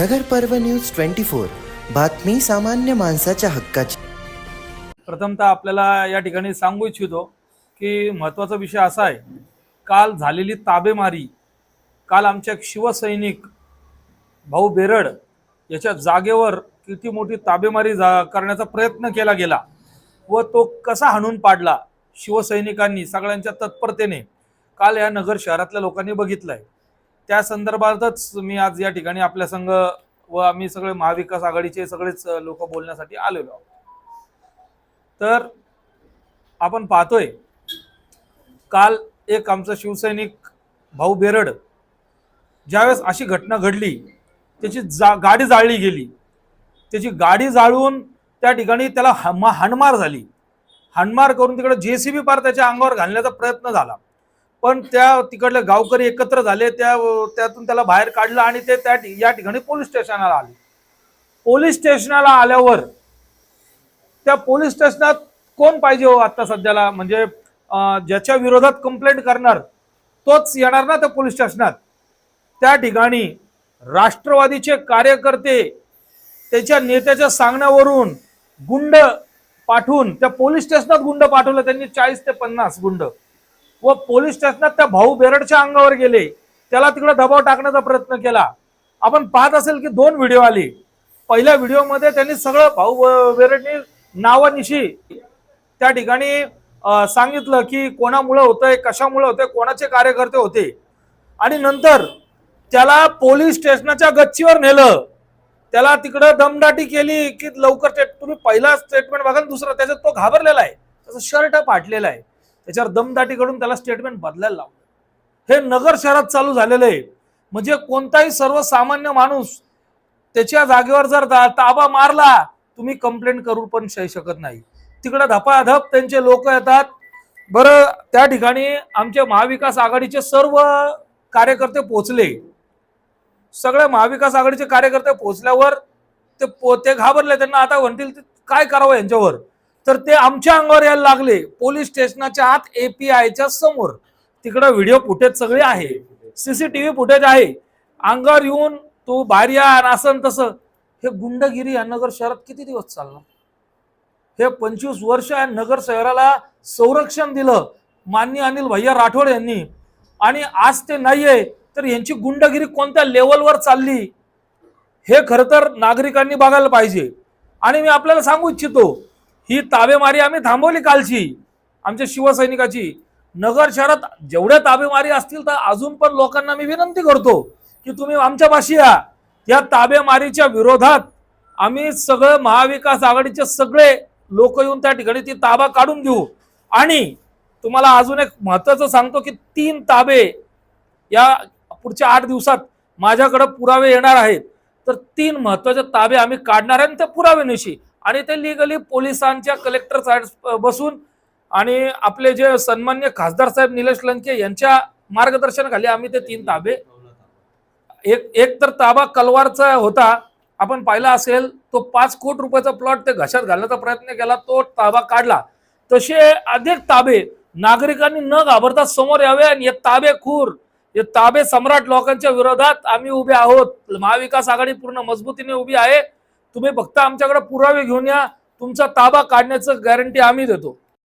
नगर पर्व news twenty four. बातमी सामान्य माणसाच्या हक्काची. प्रथमतः आपल्याला या ठिकाणी सांगू इच्छितो की महत्त्वाचा विषय असा आहे काल झालेली ताबेमारी काल आमच्या शिवसैनिक भाऊ बेरड याच्या जागेवर किती मोठी ताबेमारी जा करण्याचा प्रयत्न केला गेला व तो कसा हाणून पाडला शिवसैनिकांनी सगळ्यांच्या तत्परतेने काल या नगर शहरातल्या लोकांनी बघितलं आहे त्या संदर्भातच मी आज या ठिकाणी आपल्या संघ व आम्ही सगळे महाविकास आघाडीचे सगळेच लोक बोलण्यासाठी आलेलो आहोत. तर आपण पाहतोय काल एक आमचा शिवसैनिक भाऊ बेरड ज्यावेळेस अशी घटना घडली त्याची जा गाडी जाळली गेली. त्याची गाडी जाळून त्या ठिकाणी त्याला हमा हाणमार झाली. हाणमार करून तिकडे जेसीबी पार त्याच्या अंगावर घालण्याचा प्रयत्न झाला. पण त्या तिकडले गावकरी एकत्र झाले त्या त्यातून त्याला बाहेर काढलं आणि ते त्या या ठिकाणी पोलीस स्टेशनला आले. पोलीस स्टेशनला आल्यावर त्या पोलीस स्टेशनात कोण पाहिजे हो आता सध्याला? म्हणजे ज्याच्या विरोधात कंप्लेंट करणार तोच येणार ना त्या पोलीस स्टेशनात. त्या ठिकाणी राष्ट्रवादीचे कार्यकर्ते त्याच्या नेत्याच्या सांगण्यावरून गुंड पाठवून त्या पोलीस स्टेशनात गुंड पाठवलं त्यांनी चाळीस ते पन्नास गुंड. व पोलीस स्टेशनात त्या भाऊ बेरडच्या अंगावर गेले. त्याला तिकडे दबाव टाकण्याचा प्रयत्न केला. आपण पाहत असेल की दोन व्हिडिओ आले. पहिल्या व्हिडिओमध्ये त्यांनी सगळं भाऊ अं, बेरडनी नावानिशी त्या ठिकाणी सांगितलं की कोणामुळं होतंय कशामुळे होतंय कोणाचे कार्यकर्ते होते. आणि नंतर त्याला पोलीस स्टेशनाच्या गच्चीवर नेलं. त्याला तिकडं दमदाटी केली की लवकर तुम्ही पहिला स्टेटमेंट बघा दुसरा त्याच्यात तो घाबरलेला आहे. त्याचं शर्ट फाटलेला आहे. त्याच्यावर दमदाटी करून त्याला स्टेटमेंट बदलायला लावलं. हे नगर शहरात चालू झालेलं आहे. म्हणजे कोणताही सर्वसामान्य माणूस त्याच्या जागेवर जर दा- ताबा मारला तुम्ही कंप्लेंट करू पण शकत नाही. तिकडे धपाधप त्यांचे लोक येतात. बरं त्या ठिकाणी आमचे महाविकास आघाडीचे सर्व कार्यकर्ते पोचले सगळे महाविकास आघाडीचे कार्यकर्ते पोचल्यावर ते पो ते घाबरले. त्यांना आता म्हणतील ते काय करावं यांच्यावर? तर ते आमच्या अंगावर यायला लागले. पोलीस स्टेशनाच्या आत एपीआयच्या समोर. तिकडं व्हिडिओ फुटेज सगळे आहे. सीसीटीव्ही फुटेज आहे. अंगावर येऊन तू बाहेर या असं तसं. हे गुंडगिरी या नगर शहरात किती दिवस चालणार? हे पंचवीस वर्ष या नगर शहराला संरक्षण दिलं. मान्य अनिल भैया राठोड यांनी. आणि आज ते नाहीये तर यांची गुंडगिरी कोणत्या लेवलवर चालली? हे खरं तर नागरिकांनी बघायला पाहिजे. आणि मी आपल्याला सांगू इच्छितो ही ताबेमारी आम्ही थांबवली कालची. आमच्या शिवसैनिकाची. नगर शहरात जेवढ्या ताबेमारी असतील तर अजून पण लोकांना मी विनंती करतो की तुम्ही आमच्या पाशी या. या ताबेमारीच्या विरोधात आम्ही सगळं महाविकास आघाडीचे सगळे लोक येऊन त्या ठिकाणी ती ताबा काढून घेऊ. आणि तुम्हाला अजून एक महत्वाचं सांगतो की तीन ताबे या पुढच्या आठ दिवसात माझ्याकडे पुरावे येणार आहेत. तर तीन महत्त्वाचे ताबे आम्ही काढणार आहे आणि ते पुराव्यानिशी. आणि ते लिगली पोलिसांच्या कलेक्टर साहेब बसून. आणि आपले जे सन्मान्य खासदार साहेब निलेश लंके यांच्या मार्गदर्शनाखाली आम्ही ते तीन ताबे एक एक तर ताबा कलवारचा होता. आपण पाहिला असेल तो पाच कोट रुपयाचा प्लॉट ते घशात घालण्याचा प्रयत्न केला तो ताबा काढला. तसे अधिक ताबे नागरिकांनी न घाबरता समोर यावे आणि हे ताबेखोर हे ताबे सम्राट लोकांच्या विरोधात आम्ही उभे आहोत. महाविकास आघाडी पूर्ण मजबूतीने उभी आहे. तुम्ही फक्त आमच्याकडे पुरावे घेऊन या. तुमचा ताबा काढण्याचं गॅरंटी आम्ही देतो.